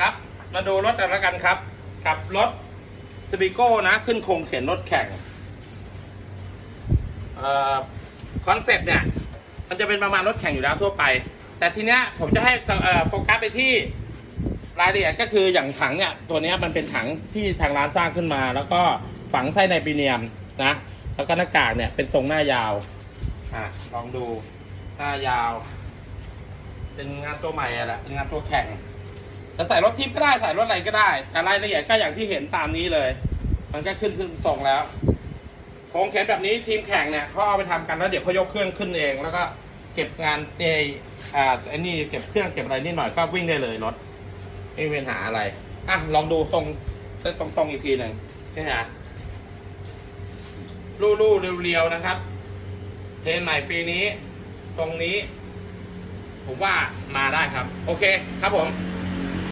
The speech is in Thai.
ครับ มาดูรถกันล้วกันครับ กับรถสปิโก้นะ ขึ้นโครงเข็นรถแข่งออคอนเซปต์เนี่ย มันจะเป็นประมาณรถแข่งอยู่แล้วทั่วไป แต่ทีเนี้ยผมจะให้โฟกัสไปที่รายละเอียดก็คืออย่างถังเนี่ย ตัวเนี้ยมันเป็นถังที่ทางร้านสร้างขึ้นมา แล้วก็ฝังไส้ในปีเนียมนะ แล้วก็หน้ากากเนี่ยเป็นทรงหน้ายาวอะลองดูหน้ายาว เป็นงานตัวใหม่อะแหละเป็นงานตัวแข่ง จะใส่รถทิปก็ได้ใส่รถอะไรก็ได้แต่รายละเอียดก็อย่างที่เห็นตามนี้เลย มันก็ขึ้นขึ้นส่งแล้วโครงเข็นแบบนี้ทีมแข่งเนี่ยเขาเอาไปทำกันแล้วเดี๋ยวเขายกเครื่องขึ้นเอง แล้วก็เก็บงานเออ่าไอ้นี่เก็บเครื่องเก็บอะไรนิดหน่อยก็วิ่งได้เลยรถไม่มีปัญหาอะไรอะลองดูทรงตรงตรงๆอีกทีหนึ่งนี่ฮะลู่ลู่เรียวๆนะครับ เทรนใหม่ปีนี้ ตรงนี้ ผมว่ามาได้ครับ โอเคครับผม